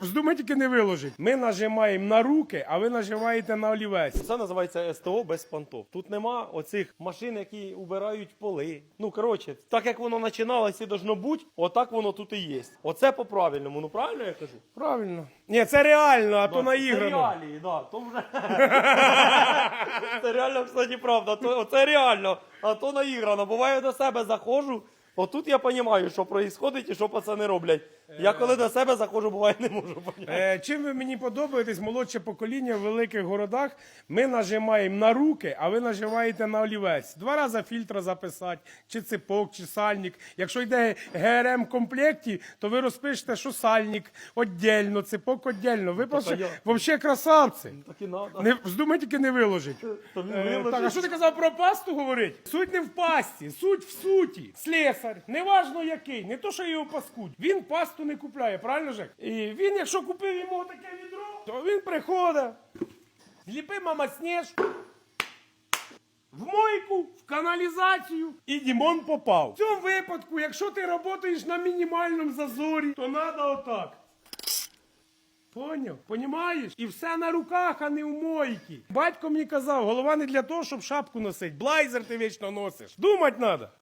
Вздумай тільки не виложить. Ми нажимаємо на руки, а ви нажимаєте на олівець. Це називається СТО без понтов. Тут нема оцих машин, які убирають поли. Ну коротше, так як воно починалося і должно бути, отак воно тут і є. Оце по правильному. Ну правильно я кажу? Правильно. Ні, це реально, а то Це наіграно. реалії, да. То вже... це реально, кстати, правда. То, це реально, а то наіграно. Буває до себе заходжу. Отут я розумію, що відбувається і що пацани роблять. Я коли до себе заходжу, буває не можу поняти. Е, чим ви мені подобаєтесь, молодше покоління в великих городах, ми нажимаємо на руки, а ви нажимаєте на олівець. Два рази фільтра записати, чи ципок, чи сальник. Якщо йде ГРМ в комплекті, то ви розпишете, що сальник віддільно, ципок віддільно. Ви просто я- взагалі красавці. Так і надо. Не вздумай тільки не виложить. То він Е, виложить. так, а що ти казав про пасту говорить? Суть не в пасті, суть в суті. Слесар, неважно який, не то, що його паскудь. Він пасту не купляє, правильно Жек? І він, якщо купив йому таке відро, то він приходить. Зліпи мама сніж. В мойку, в каналізацію, і Дімон попав. В цьому випадку, якщо ти працюєш на мінімальному зазорі, то треба отак. Поняв? Понімаєш? І все на руках, а не в мойці. Батько мені казав, голова не для того, щоб шапку носити. Блайзер ти вічно носиш. Думать треба.